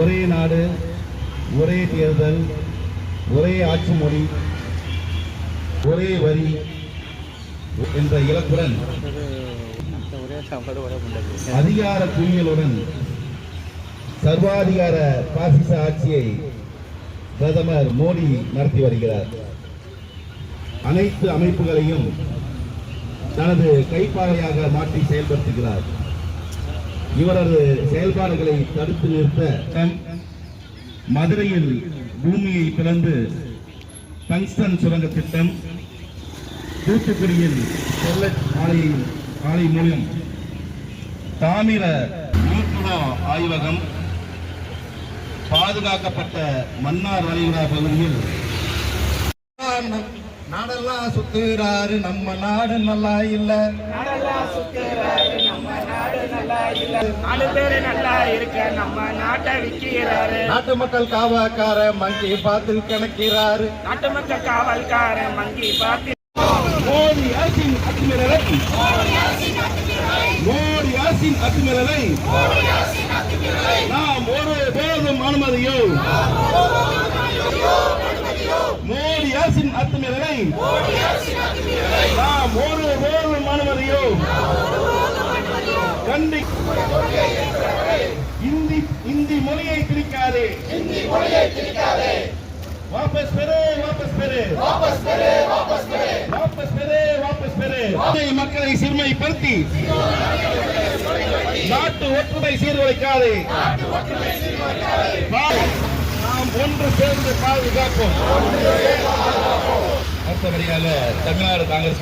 ஒரே நாடு ஒரே தேர்தல் ஒரே ஆட்சி மொழி ஒரே வரி என்ற இலக்குடன் அதிகார குவியலுடன் சர்வாதிகார பாசிச ஆட்சியை பிரதமர் மோடி நடத்தி வருகிறார். அனைத்து அமைப்புகளையும் தனது கைப்பாறையாக மாற்றி செயல்படுத்துகிறார். இவரது செயல்பாடுகளை தடுத்து நிறுத்த மதுரையில் பூமியை பிளந்து டங்ஸ்டன் சுரங்க திட்டம் தூத்துக்குடியில் ஸ்டெர்லைட் ஆலை ஆலை மூலம் தாமிர நியூட்ரினோ ஆய்வகம் பாதுகாக்கப்பட்ட மன்னார் வளைகுடா பகுதியில் நாடெல்லாம் சுத்துறாரு. நம்ம நாடு நல்லா இல்ல. நாலு பேரு நல்லா இருக்க. நம்ம நாட்டை விக்கிறாரு நாட்டு மக்கள் காவக்கார மங்கி பார்த்து கணக்கிறாரு. நாட்டு மக்கள் காவல்காரன் மங்கி பார்த்து மோடி அரசின் அத்துமீறலை. மோடி அரசின் அத்துமீறலை. நாம் ஒரு போதும் அனுமதியோ. மோடி அரசின் அத்துமீறலை. நாம் ஒரு போதும் கண்டி இந்தி இந்தி மொழியை திணிக்காதே. இந்தி மொழியை திணிக்காதே. வாபஸ் பெரு வாபஸ் பெரு வாபஸ் பெரு வாபஸ் பெரு வாபஸ் பெரு வாபஸ் பெரு மக்களை சிறுமைப்படுத்தி. நாட்டு ஒற்றுமை சீர்குலைக்காதே. நாம் ஒன்று சேர்ந்து பாதுகாப்போம். அடுத்தபடியாக தமிழ்நாடு காங்கிரஸ்